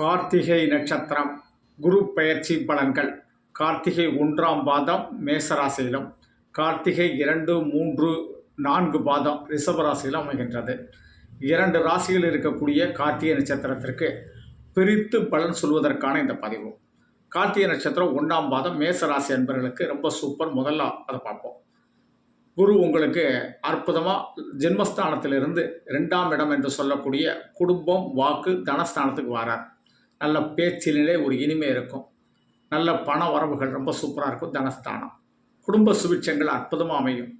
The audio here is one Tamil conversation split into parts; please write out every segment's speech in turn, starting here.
கார்த்திகை நட்சத்திரம் குரு பெயர்ச்சி பலன்கள். கார்த்திகை ஒன்றாம் பாதம் மேசராசியிலும். கார்த்திகை இரண்டு மூன்று நான்கு பாதம் ரிஷபராசியிலும் அமைகின்றது. இரண்டு ராசியில் இருக்கக்கூடிய கார்த்திகை நட்சத்திரத்திற்கு பிரித்து பலன் சொல்வதற்கான இந்த பதிவு. கார்த்திகை நட்சத்திரம் ஒன்றாம் பாதம் மேசராசி என்பவர்களுக்கு ரொம்ப சூப்பர் முதல்ல அதை பார்ப்போம். குரு உங்களுக்கு அற்புதமாக ஜென்மஸ்தானத்திலிருந்து ரெண்டாம் இடம் என்று சொல்லக்கூடிய குடும்பம் வாக்கு தனஸ்தானத்துக்கு வரார். நல்ல பேச்சிலே ஒரு இனிமை இருக்கும். நல்ல பண வரவுகள் ரொம்ப சூப்பராக இருக்கும். தனஸ்தானம். குடும்ப சுபிட்சங்கள் அற்புதமாக அமையும்.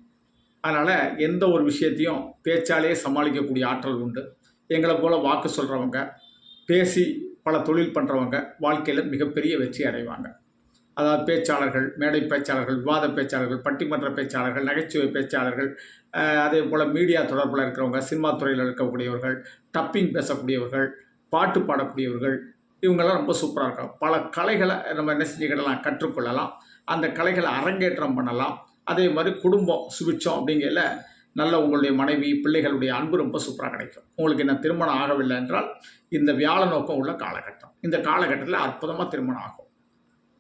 அதனால் எந்த ஒரு விஷயத்தையும் பேச்சாலே சமாளிக்கக்கூடிய ஆற்றல் உண்டு. எங்களை போல் வாக்கு சொல்கிறவங்க பேசி பல தொழில் பண்ணுறவங்க வாழ்க்கையில் மிகப்பெரிய வெற்றி அடைவாங்க. அதாவது பேச்சாளர்கள் மேடை பேச்சாளர்கள் விவாத பேச்சாளர்கள் பட்டிமன்ற பேச்சாளர்கள் நகைச்சுவை பேச்சாளர்கள் அதே போல் மீடியா தொடர்பில் இருக்கிறவங்க சினிமா துறையில் இருக்கக்கூடியவர்கள் டப்பிங் பேசக்கூடியவர்கள் பாட்டு பாடக்கூடியவர்கள் இவங்கெல்லாம் ரொம்ப சூப்பராக இருக்கும் பல கலைகளை நம்ம என்ன செஞ்சுக்கிடலாம் கற்றுக்கொள்ளலாம். அந்த கலைகளை அரங்கேற்றம் பண்ணலாம். அதே மாதிரி குடும்பம் சுவிச்சம் அப்படிங்கிறல நல்ல உங்களுடைய மனைவி பிள்ளைகளுடைய அன்பு ரொம்ப சூப்பராக கிடைக்கும். உங்களுக்கு என்ன திருமணம் ஆகவில்லை என்றால் இந்த வியாழ நோக்கம் உள்ள காலகட்டம். இந்த காலகட்டத்தில் அற்புதமாக திருமணம் ஆகும்.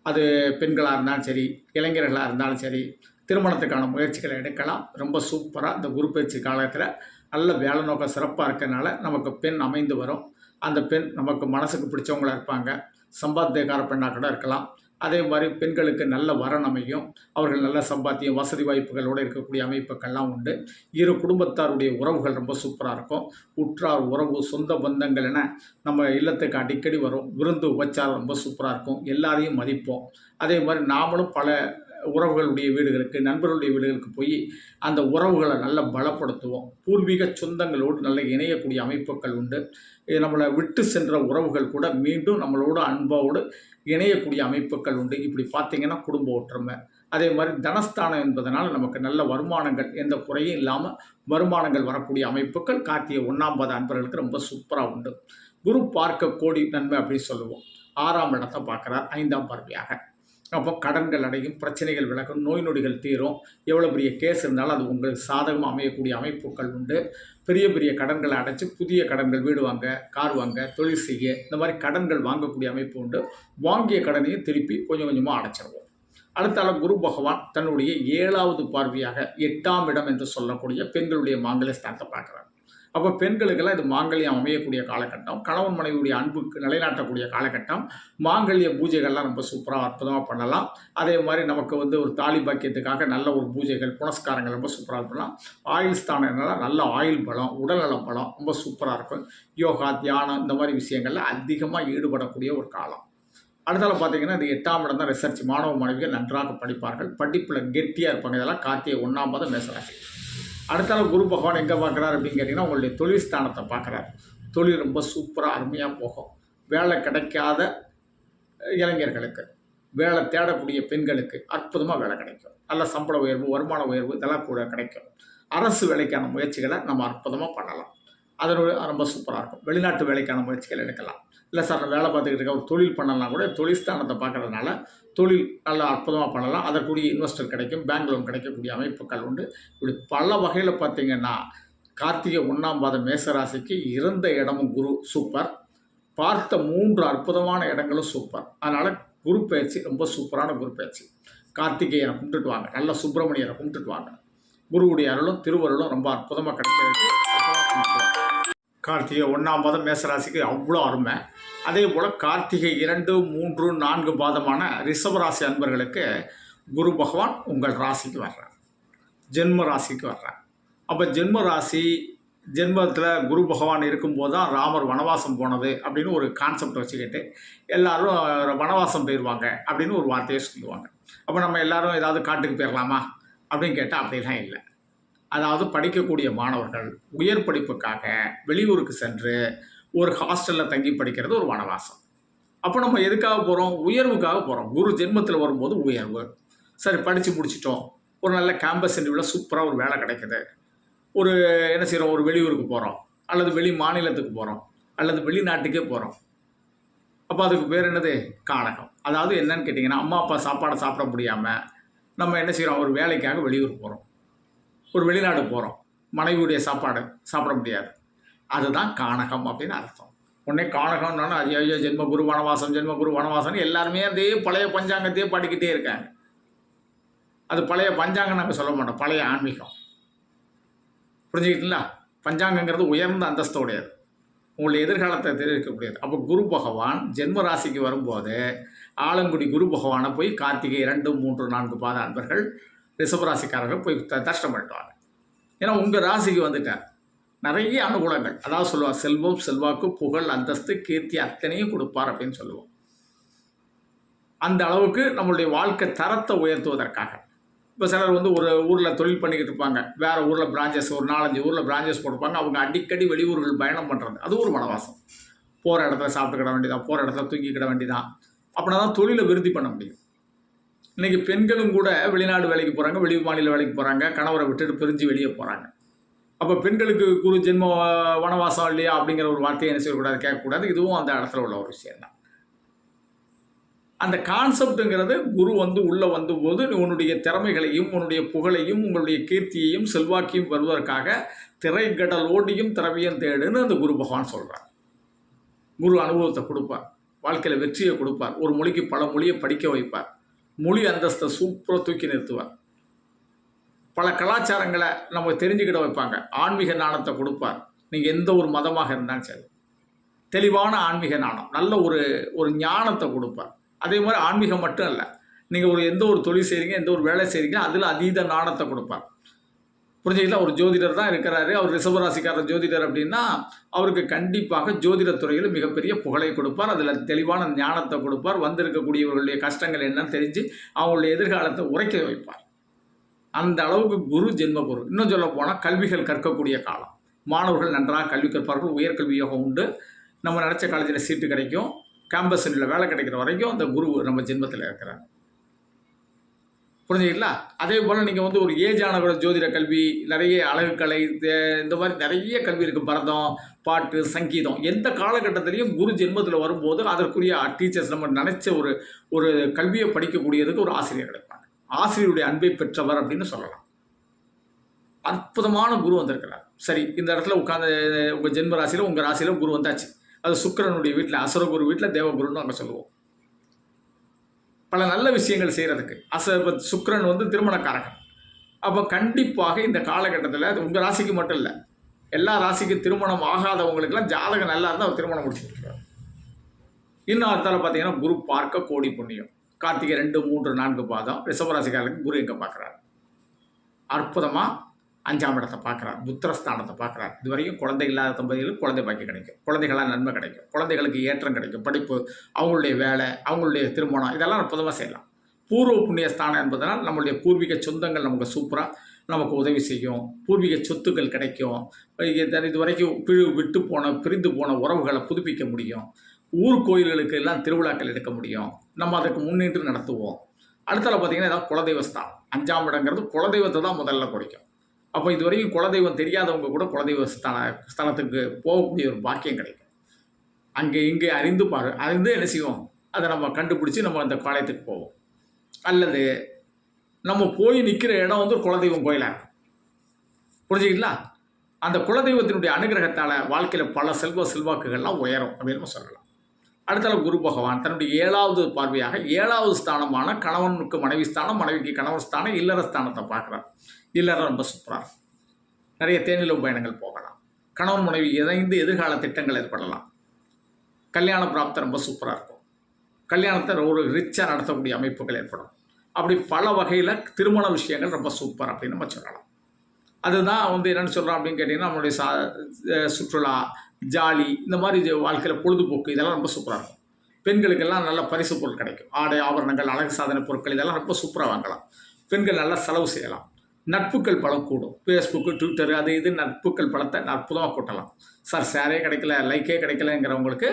அது பெண்களாக இருந்தாலும் சரி இளைஞர்களாக இருந்தாலும் சரி திருமணத்துக்கான முயற்சிகளை எடுக்கலாம். ரொம்ப சூப்பராக இந்த குரு பயிற்சி காலத்தில் நல்ல வேலை நோக்கம் சிறப்பாக இருக்கிறதுனால நமக்கு பெண் அமைந்து வரும். அந்த பெண் நமக்கு மனசுக்கு பிடிச்சவங்களா இருப்பாங்க. சம்பாத்தியக்கார பெண்ணாக கூட இருக்கலாம். அதே மாதிரி பெண்களுக்கு நல்ல வரன் அமையும். அவர்கள் நல்ல சம்பாத்தியம் வசதி வாய்ப்புகளோடு இருக்கக்கூடிய அமைப்புகள்லாம் உண்டு. இரு குடும்பத்தாருடைய உறவுகள் ரொம்ப சூப்பராக இருக்கும். உற்றார் உறவு சொந்த பந்தங்கள் என நம்ம இல்லத்துக்கு அடிக்கடி வரும். விருந்து உபச்சாரம் ரொம்ப சூப்பராக இருக்கும். எல்லாரையும் மதிப்போம். அதே மாதிரி நாமளும் பல உறவுகளுடைய வீடுகளுக்கு நண்பர்களுடைய வீடுகளுக்கு போய் அந்த உறவுகளை நல்லா பலப்படுத்துவோம். பூர்வீக சொந்தங்களோடு நல்ல இணையக்கூடிய அமைப்புகள் உண்டு. இது நம்மளை விட்டு சென்ற உறவுகள் கூட மீண்டும் நம்மளோட அன்போடு இணையக்கூடிய அமைப்புகள் உண்டு. இப்படி பார்த்தீங்கன்னா குடும்ப ஒற்றுமை. அதே மாதிரி தனஸ்தானம் என்பதனால் நமக்கு நல்ல வருமானங்கள் எந்த குறையும் இல்லாமல் வருமானங்கள் வரக்கூடிய அமைப்புகள் கார்த்திகை ஒன்றாம் பாத அன்பர்களுக்கு ரொம்ப சூப்பராக உண்டு. குரு பார்க்க கோடி நன்மை அப்படின்னு சொல்லுவோம். ஆறாம் இடத்தை பார்க்குறார் ஐந்தாம் பார்வையாக. அப்போ கடன்கள் அடையும் பிரச்சனைகள் விலகும் நோய் நொடிகள் தீரும். எவ்வளோ பெரிய கேஸ் இருந்தாலும் அது உங்களுக்கு சாதகமாக அமையக்கூடிய அமைப்புகள் உண்டு. பெரிய பெரிய கடன்களை அடைச்சி புதிய கடன்கள் வீடு வாங்க கார் வாங்க தொழில் செய்ய இந்த மாதிரி கடன்கள் வாங்கக்கூடிய அமைப்பு உண்டு. வாங்கிய கடனையும் திருப்பி கொஞ்சம் கொஞ்சமாக அடைச்சிடுவோம் அடுத்தால குரு பகவான் தன்னுடைய ஏழாவது பார்வையாக எட்டாம் இடம் என்று சொல்லக்கூடிய பெண்களுடைய மாங்கல்ய ஸ்தானத்தை பார்க்குறாங்க அப்போ பெண்களுக்கெல்லாம் இது மாங்கல்யம் அமையக்கூடிய காலகட்டம் கணவன் மனைவியுடைய அன்புக்கு நிலைநாட்டக்கூடிய காலகட்டம். மாங்கல்ய பூஜைகள்லாம் ரொம்ப சூப்பராக அற்புதமாக பண்ணலாம். அதே மாதிரி நமக்கு வந்து ஒரு தாலி பாக்கியத்துக்காக நல்ல ஒரு பூஜைகள் புனஸ்காரங்கள் ரொம்ப சூப்பராக பண்ணலாம். ஆயுள் ஸ்தானம் என்னன்னா நல்ல ஆயில் பலம் உடல்நல பலம் ரொம்ப சூப்பராக இருக்கும். யோகா தியானம் இந்த மாதிரி விஷயங்களில் அதிகமாக ஈடுபடக்கூடிய ஒரு காலம். அடுத்தால பார்த்தீங்கன்னா இது எட்டாம் இடம் தான் ரிசர்ச் மாணவ மாணவிகள் நன்றாக படிப்பார்கள். படிப்பில் கெட்டியாக இருப்பாங்க. இதெல்லாம் கார்த்திகை ஒன்றாம் பாதம் மேசராசி. அடுத்தால குரு பகவான் எங்கே பார்க்குறாரு அப்படின்னு கேட்டிங்கன்னா உங்களுடைய தொழில் ஸ்தானத்தை பார்க்குறாரு. தொழில் ரொம்ப சூப்பராக அருமையாக போகும். வேலை கிடைக்காத இளைஞர்களுக்கு வேலை தேடக்கூடிய பெண்களுக்கு அற்புதமாக வேலை கிடைக்கும். நல்ல சம்பள உயர்வு வருமான உயர்வு இதெல்லாம் கூட கிடைக்கும். அரசு வேலைக்கான முயற்சிகளை நம்ம அற்புதமாக பண்ணலாம். அதனோட ரொம்ப சூப்பராக இருக்கும். வெளிநாட்டு வேலைக்கான முயற்சிகள் எடுக்கலாம். இல்லை சார் வேலை பார்த்துக்கிட்டு இருக்க ஒரு தொழில் பண்ணலாம் கூட தொழில் ஸ்தானத்தை பார்க்கறதுனால தொழில் நல்லா அற்புதமாக பண்ணலாம். அதற்குரிய இன்வெஸ்டர் கிடைக்கும் பேங்க் லோன் கிடைக்கக்கூடிய அமைப்புகள் உண்டு. இப்படி பல வகையில் பார்த்தீங்கன்னா கார்த்திகை ஒன்றாம் பாத மேசராசிக்கு இருந்த இடமும் குரு சூப்பர் பார்த்த மூன்று அற்புதமான இடங்களும் சூப்பர் அதனால் குரு பயிற்சி ரொம்ப சூப்பரான குரு பயிற்சி. கார்த்திகேயனை கும்பிட்டுட்டு வாங்க. நல்ல சுப்பிரமணியரை கும்பிட்டுட்டு வாங்க. குருவுடைய அருளும் திருவருளும் ரொம்ப அற்புதமாக கிடைக்கிறது. கும்பிட்டு கார்த்திகை ஒன்றாம் பாதம் மேசராசிக்கு அவ்வளோ அருமை. அதே போல் கார்த்திகை இரண்டு மூன்று நான்கு பாதமான ரிஷபராசி அன்பர்களுக்கு குரு பகவான் உங்கள் ராசிக்கு வர்றார். ஜென்ம ராசிக்கு வர்றார். அப்போ ஜென்ம ராசி ஜென்மத்தில் குரு பகவான் இருக்கும்போது தான் ராமர் வனவாசம் போனது அப்படின்னு ஒரு கான்செப்ட் வச்சுக்கிட்டு எல்லாரும் வனவாசம் போயிடுவாங்க அப்படின்னு ஒரு வார்த்தையை சொல்லுவாங்க. அப்போ நம்ம எல்லாரும் ஏதாவது காட்டுக்கு போயிடலாமா அப்படின்னு கேட்டால் அப்படிலாம் இல்லை. அதாவது படிக்கக்கூடிய மாணவர்கள் உயர் படிப்புக்காக வெளியூருக்கு சென்று ஒரு ஹாஸ்டலில் தங்கி படிக்கிறது ஒரு வனவாசம். அப்போ நம்ம எதுக்காக போகிறோம் உயர்வுக்காக போகிறோம் குரு ஜென்மத்தில் வரும்போது உயர்வு. சரி படித்து முடிச்சிட்டோம். ஒரு நல்ல கேம்பஸ் இன்டர்வியூவில் சூப்பராக ஒரு வேலை கிடைக்குது. ஒரு என்ன செய்கிறோம் ஒரு வெளியூருக்கு போகிறோம் அல்லது வெளி மாநிலத்துக்கு போகிறோம் அல்லது வெளிநாட்டுக்கே போகிறோம் அப்போ அதுக்கு பேர் என்னது? கானகம். அதாவது என்னன்னு கேட்டிங்கன்னா அம்மா அப்பா சாப்பாடை சாப்பிட முடியாமல் நம்ம என்ன செய்கிறோம் ஒரு வேலைக்காக வெளியூர் போகிறோம் ஒரு வெளிநாடு போகிறோம் மனைவியுடைய சாப்பாடு சாப்பிட முடியாது. அதுதான் கானகம் அப்படின்னு அர்த்தம். உடனே காணகம்னாலும் ஐயோ ஐயோ ஜென்ம குரு வனவாசம் ஜென்ம குரு வனவாசம்னு எல்லாருமே அதே பழைய பஞ்சாங்கத்தையே படிக்கிட்டே இருக்காங்க. அது பழைய பஞ்சாங்கம் நாங்கள் சொல்ல மாட்டோம். பழைய ஆன்மீகம். புரிஞ்சுக்கிட்டீங்களா? பஞ்சாங்கங்கிறது உயர்ந்த அந்தஸ்தோடையது உங்களுடைய எதிர்காலத்தை தெரிவிக்கக்கூடியது. அப்போ குரு பகவான் ஜென்ம ராசிக்கு வரும்போது ஆலங்குடி குரு பகவானை போய் கார்த்திகை இரண்டு மூன்று நான்கு பாத அன்பர்கள் ரிஷபராசிக்காரர்கள் போய் த- தரிசனம் பண்ணிட்டுவாங்க. ஏன்னா உங்கள் ராசிக்கு வந்துட்டார். நிறைய அனுகூலங்கள். அதாவது சொல்லுவார் செல்வம் செல்வாக்கு புகழ் அந்தஸ்து கீர்த்தி அத்தனையும் கொடுப்பார் அப்படின்னு சொல்லுவோம். அந்த அளவுக்கு நம்மளுடைய வாழ்க்கை தரத்தை உயர்த்துவதற்காக. இப்போ சிலர் வந்து ஒரு ஊரில் தொழில் பண்ணிக்கிட்டு இருப்பாங்க. வேறு ஊரில் பிரான்ச்சஸ் ஒரு நாலஞ்சு ஊரில் பிரான்ச்சஸ் கொடுப்பாங்க அவங்க அடிக்கடி வெளியூர்கள் பயணம் பண்ணுறது அது ஒரு வனவாசம். போகிற இடத்துல சாப்பிட்டுக்கிட வேண்டியதான் போகிற இடத்துல தூங்கிக்கிட வேண்டியதான் அப்படின்னா தான் தொழிலை விருத்தி பண்ண முடியும். இன்றைக்கி பெண்களும் கூட வெளிநாடு வேலைக்கு போகிறாங்க வெளி மாநில வேலைக்கு போகிறாங்க கணவரை விட்டுட்டு பிரிஞ்சு வெளியே போகிறாங்க அப்போ பெண்களுக்கு குரு ஜென்ம வனவாசம் இல்லையா அப்படிங்கிற ஒரு வார்த்தையை என்ன செய்யக்கூடாது கேட்கக்கூடாது. இதுவும் அந்த இடத்துல உள்ள ஒரு விஷயம் தான். அந்த கான்செப்ட்டுங்கிறது குரு வந்து உள்ளே வந்தபோது உன்னுடைய திறமைகளையும் உன்னுடைய புகழையும் உங்களுடைய கீர்த்தியையும் செல்வாக்கையும் வருவதற்காக திரைக்கடலோடியும் திறமையும் தேடுன்னு அந்த குரு பகவான் சொல்கிறார் குரு அனுபவத்தை கொடுப்பார். வாழ்க்கையில் வெற்றியை கொடுப்பார். ஒரு மொழிக்கு பல மொழியை படிக்க வைப்பார். மொழி அந்தஸ்தை சூப்பராக தூக்கி நிறுத்துவார். பல கலாச்சாரங்களை நம்ம தெரிஞ்சுக்கிட வைப்பாங்க. ஆன்மீக நாணத்தை கொடுப்பார். நீங்கள் எந்த ஒரு மதமாக இருந்தாலும் சரி. தெளிவான ஆன்மீக நாணம் நல்ல ஒரு ஒரு ஞானத்தை கொடுப்பார். அதே மாதிரி ஆன்மீகம் மட்டும் இல்லை நீங்கள் ஒரு எந்த ஒரு தொழில் செய்கிறீங்க எந்த ஒரு வேலை செய்கிறீங்க அதில் அதீத நாணத்தை கொடுப்பார். புரிஞ்சுங்களா ஒரு ஜோதிடர் தான் இருக்கிறாரு. அவர் ரிஷபராசிக்காரர் ஜோதிடர் அப்படின்னா அவருக்கு கண்டிப்பாக ஜோதிடத் துறையில் மிகப்பெரிய புகழை கொடுப்பார். அதில் தெளிவான ஞானத்தை கொடுப்பார். வந்திருக்கக்கூடியவர்களுடைய கஷ்டங்கள் என்னன்னு தெரிஞ்சு அவங்களுடைய எதிர்காலத்தை உரைக்க வைப்பார். அந்த அளவுக்கு குரு ஜென்ம குரு. இன்னும் சொல்ல போனால் கல்விகள் கற்கக்கூடிய காலம். மாணவர்கள் நன்றாக கல்வி கற்பார்கள். உயர்கல்வி யோகம் உண்டு. நம்ம நினச்ச காலேஜில் சீட்டு கிடைக்கும். கேம்பஸில் வேலை கிடைக்கிற வரைக்கும் அந்த குரு நம்ம ஜென்மத்தில் இருக்கிறார். புரிஞ்சுங்களா அதே போல் நீங்கள் வந்து ஒரு ஏஜ் ஆனவரோட ஜோதிட கல்வி நிறைய அழகுக்கலை இந்த மாதிரி நிறைய கல்வி இருக்குது பரதம் பாட்டு சங்கீதம். எந்த காலகட்டத்திலையும் குரு ஜென்மத்தில் வரும்போது அதற்குரிய டீச்சர்ஸ் நம்ம நினச்ச ஒரு ஒரு கல்வியை படிக்கக்கூடியதுக்கு ஒரு ஆசிரியர் கிடைப்பாங்க. ஆசிரியருடைய அன்பை பெற்றவர் அப்படின்னு சொல்லலாம். அற்புதமான குரு வந்திருக்கிறார். சரி இந்த இடத்துல உட்காந்து உங்கள் ஜென்ம ராசியில் உங்கள் ராசியில் குரு வந்தாச்சு. அது சுக்கிரனுடைய வீட்டில் அசுரகுரு வீட்டில் தேவகுருன்னு அங்கே சொல்லுவோம். பல நல்ல விஷயங்கள் செய்கிறதுக்கு அச இப்போ சுக்ரன் வந்து திருமணக்காரகன் அப்போ கண்டிப்பாக இந்த காலகட்டத்தில் அது உங்கள் ராசிக்கு மட்டும் இல்லை எல்லா ராசிக்கும் திருமணம் ஆகாதவங்களுக்கெல்லாம் ஜாதகம் நல்லா இருந்தால் அவர் திருமணம் முடிச்சு கொடுத்துருவார். இன்னும் பார்த்தீங்கன்னா குரு பார்க்க கோடி புண்ணியம். கார்த்திகை ரெண்டு மூன்று நான்கு பாதம். ரிஷபராசிக்காரருக்கு குரு எங்கே பார்க்குறாரு அற்புதமாக அஞ்சாம் இடத்தை பார்க்குறார் புத்திரஸ்தானத்தை பார்க்குறார். இது வரைக்கும் குழந்தை இல்லாத தம்பதிகளுக்கு குழந்தை பாக்கி கிடைக்கும். குழந்தைகளால் நன்மை கிடைக்கும். குழந்தைகளுக்கு ஏற்றம் கிடைக்கும். படிப்பு அவங்களுடைய வேலை அவங்களுடைய திருமணம் இதெல்லாம் அற்புதமாக செய்யலாம். பூர்வ புண்ணிய ஸ்தானம் என்பதனால் நம்மளுடைய பூர்வீக சொந்தங்கள் நமக்கு சூப்பராக நமக்கு உதவி செய்யும். பூர்வீக சொத்துக்கள் கிடைக்கும். இது இது வரைக்கும் பிழு விட்டு போன பிரிந்து போன உறவுகளை புதுப்பிக்க முடியும். ஊர் கோயில்களுக்கு எல்லாம் திருவிழாக்கள் எடுக்க முடியும். நம்ம அதுக்கு முன்னிட்டு நடத்துவோம். அடுத்தல பார்த்தீங்கன்னா ஏதாவது குலதெய்வஸ்தானம் அஞ்சாம் இடங்கிறது குலதெய்வத்தை தான் முதல்ல குறைக்கும். அப்போ இது வரைக்கும் குலதெய்வம் தெரியாதவங்க கூட குலதெய்வ ஸ்தான ஸ்தலத்துக்கு போகக்கூடிய ஒரு பாக்கியம் கிடைக்கும். அங்கே இங்கே அறிந்து பாரு அறிந்து என்ன செய்வோம்? அதை நம்ம கண்டுபிடிச்சி நம்ம அந்த பாளையத்துக்கு போவோம். அல்லது நம்ம போய் நிற்கிற இடம் வந்து ஒரு குலதெய்வம் கோயிலாக இருக்கும். புரிஞ்சுக்கிங்களா அந்த குலதெய்வத்தினுடைய அனுகிரகத்தால் வாழ்க்கையில் பல செல்வ செல்வாக்குகள்லாம் உயரும் அப்படின்னு நம்ம சொல்லலாம். அடுத்தால குரு பகவான் தன்னுடைய ஏழாவது பார்வையாக ஏழாவது ஸ்தானமான கணவனுக்கு மனைவி ஸ்தானம் மனைவிக்கு கணவன் ஸ்தானம் இல்லற ஸ்தானத்தை பார்க்குறார். இல்லறம் ரொம்ப சூப்பராக நிறைய தேனிலவு பயணங்கள் போகலாம். கணவன் மனைவி இணைந்து எதிர்கால திட்டங்கள் ஏற்படலாம். கல்யாண பிராப்தம் ரொம்ப சூப்பராக இருக்கும். கல்யாணத்தை ஒரு ரிச்சாக நடத்தக்கூடிய அமைப்புகள் ஏற்படும். அப்படி பல வகையில் திருமண விஷயங்கள் ரொம்ப சூப்பர் அப்படின்னு நம்ம சொல்லலாம். அதுதான் வந்து என்னென்னு சொல்கிறோம் அப்படின்னு கேட்டிங்கன்னா நம்மளுடைய சா சுற்றுலா ஜாலி இந்த மாதிரி வாழ்க்கையில் பொழுதுபோக்கு இதெல்லாம் ரொம்ப சூப்பராக இருக்கும். பெண்களுக்கெல்லாம் நல்ல பரிசு பொருள் கிடைக்கும். ஆடை ஆபரணங்கள் அழகு சாதன பொருட்கள் இதெல்லாம் ரொம்ப சூப்பராக வாங்கலாம். பெண்கள் நல்லா செலவு செய்யலாம். நட்புகள் பலம் கூடும். ஃபேஸ்புக்கு ட்விட்டரு அது இது நட்புகள் பலத்தை அற்புதமாக கூட்டலாம். சார் ஷேரே கிடைக்கல லைக்கே கிடைக்கலங்கிறவங்களுக்கு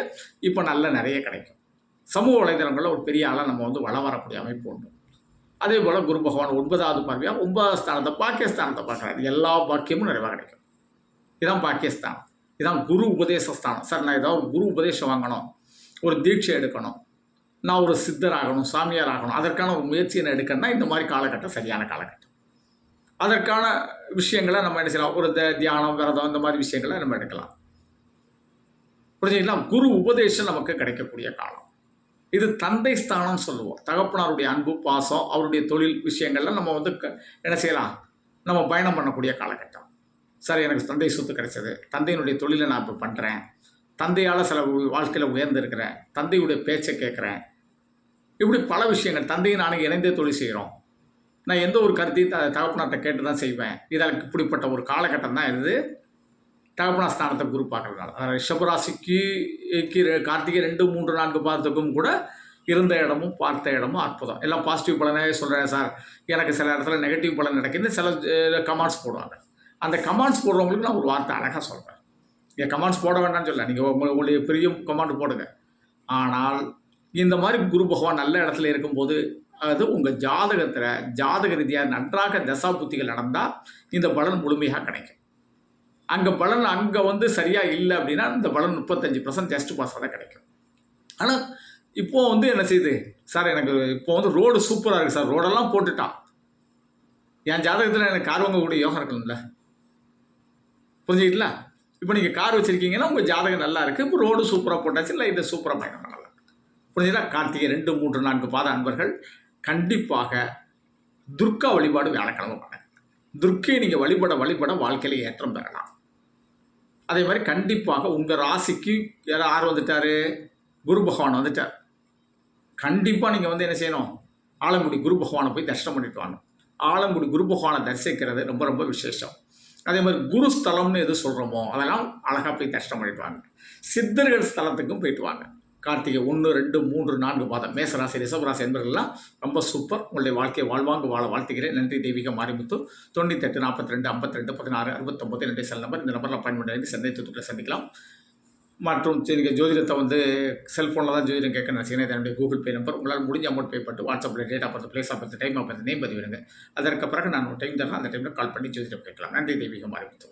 இப்போ நல்ல நிறைய கிடைக்கும். சமூக வலைதளங்களில் ஒரு பெரிய ஆளாக நம்ம வந்து வளம் வரக்கூடிய அமைப்பு உண்டு. அதே போல் குரு பகவான் ஒன்பதாவது பார்வையாக ஒன்பதாவது ஸ்தானத்தை பாகிஸ்தானத்தை பார்க்குறாரு. எல்லா பாக்கியமும் நிறைவாக கிடைக்கும். இதான் பாகிஸ்தான் இதான் குரு உபதேச ஸ்தானம். சார் நான் ஏதாவது குரு உபதேசம் வாங்கணும் ஒரு தீட்சை எடுக்கணும் நான் ஒரு சித்தர் ஆகணும் சாமியார் ஆகணும் அதற்கான ஒரு முயற்சியை நான் எடுக்கணும்னா இந்த மாதிரி காலகட்டம் சரியான காலகட்டம். அதற்கான விஷயங்களை நம்ம என்ன செய்யலாம்? ஒரு த- தியானம் விரதம் இந்த மாதிரி விஷயங்களை நம்ம எடுக்கலாம். புரிஞ்சுங்களா? குரு உபதேசம் நமக்கு கிடைக்கக்கூடிய காலம். இது தந்தை ஸ்தானம்னு சொல்லுவோம். தகப்பனாருடைய அன்பு பாசம் அவருடைய தொழில் விஷயங்கள்ல நம்ம வந்து க- என்ன செய்யலாம்? நம்ம பயணம் பண்ணக்கூடிய காலகட்டம். சார் எனக்கு தந்தை சொத்து கிடைச்சது. தந்தையினுடைய தொழிலை நான் இப்போ பண்ணுறேன் தந்தையால் சில வாழ்க்கையில் உயர்ந்திருக்கிறேன். தந்தையுடைய பேச்சை கேட்குறேன். இப்படி பல விஷயங்கள். தந்தையை நானும் இணைந்தே தொழில் செய்கிறோம் நான் எந்த ஒரு கருத்தையும் த தகப்பனார்கிட்ட கேட்டு தான் செய்வேன் இதற்கு இப்படிப்பட்ட ஒரு காலகட்டம் தான் இது. தகப்பனா ஸ்தானத்தை குரு பார்க்குறதுனால. அதாவது ரிஷபராசிக்கு கார்த்திகை ரெண்டு மூன்று நான்கு பாதத்துக்கும் கூட இருந்த இடமும் பார்த்த இடமும் அற்புதம். எல்லாம் பாசிட்டிவ் பலனே சொல்கிறேன் சார். எனக்கு சில இடத்துல நெகட்டிவ் பலன் நடக்குது சில கமெண்ட்ஸ் போடுவாங்க. அந்த கமெண்ட்ஸ் போடுறவங்களுக்கு நான் ஒரு வார்த்தை அழகாக சொல்கிறேன் நீங்கள் கமெண்ட்ஸ் போட வேண்டாம்னு சொல்ல நீங்கள் உங்களுடைய பெரிய கமெண்ட் போடுங்க. ஆனால் இந்த மாதிரி குரு பகவான் நல்ல இடத்துல இருக்கும்போது அது உங்கள் ஜாதகத்தில் ஜாதக ரீதியாக நன்றாக தசா புத்திகள் நடந்தால் இந்த பலன் முழுமையாக கிடைக்கும். அங்கே பலன் அங்கே வந்து சரியாக இல்லை அப்படின்னா இந்த பலன் முப்பத்தஞ்சு பர்சன்ட் ஜஸ்ட் பாஸாக தான் கிடைக்கும். ஆனால் இப்போ வந்து என்ன செய்யுது சார் எனக்கு இப்போ வந்து ரோடு சூப்பராக இருக்குது சார். ரோடெல்லாம் போட்டுட்டான் என் ஜாதகத்தில் எனக்கு கார் வாங்கக்கூடிய யோகம் இருக்கணும்ல புரிஞ்சுக்கிட்டல இப்போ நீங்கள் கார் வச்சுருக்கீங்கன்னா உங்கள் ஜாதகம் நல்லா இருக்குது இப்போ ரோடு சூப்பராக போட்டாச்சு இல்லை இதை சூப்பராக பயணம் பண்ணலாம். புரிஞ்சுங்களா கார்த்திகை ரெண்டு மூன்று நான்கு பாத அன்பர்கள். கண்டிப்பாக துர்கா வழிபாடு வியாழக்கிழமை பண்ணுங்க துர்க்கையை நீங்கள் வழிபட வழிபட வாழ்க்கையில் ஏற்றம் பெறலாம். அதே மாதிரி கண்டிப்பாக உங்கள் ராசிக்கு யார் யார் வந்துட்டாரு குரு பகவான் வந்துட்டார். கண்டிப்பாக நீங்கள் வந்து என்ன செய்யணும்? ஆலங்குடி குரு பகவானை போய் தரிசனம் பண்ணிட்டு வாங்க. ஆலங்குடி குரு பகவானை தரிசிக்கிறது ரொம்ப ரொம்ப விசேஷம். அதே மாதிரி குரு ஸ்தலம்னு எது சொல்கிறோமோ அதெல்லாம் அழகாக போய் தரிசனம் பண்ணிட்டு வாங்க. சித்தர்கள் ஸ்தலத்துக்கும் போயிட்டு வாங்க. கார்த்திகை ஒன்று ரெண்டு மூன்று நான்கு பாதம். மேசராசி ரிஷபராசி என்பவர்கள்லாம் ரொம்ப சூப்பர் உங்களுடைய வாழ்க்கையை வாழ்வாங்க வாழ வாழ்த்துகிறேன். நன்றி தெய்வீக மாரிமுத்து. தொண்ணூத்தெட்டு நாற்பத்தி ரெண்டு ஐம்பத்தி ரெண்டு பதினாறு அறுபத்தொம்பது ரெண்டு செல் நம்பர் இந்த நம்பரில் அப்பாயின்மெண்ட் வாங்கி சென்னை தூத்துக்குள்ள சந்திக்கலாம். மற்றும் நீங்கள் ஜோதிடத்தை வந்து செல்ஃபோனில் தான் ஜோதிடம் கேட்க நினச்சிங்கன்னா என்னுடைய கூகுள் பே நம்பர் உங்களால் முடிஞ்ச அமௌண்ட் பே பண்ணிட்டு வாட்ஸ்அப்பில் date of birth place of birth time of birth name பதிவிடுங்க. அதற்கு பிறகு நான் ஒரு டைம் தரேன். அந்த டைமில் கால் பண்ணி ஜோதிடம் கேட்கலாம். நன்றி தெய்வீக மாரிமுத்து.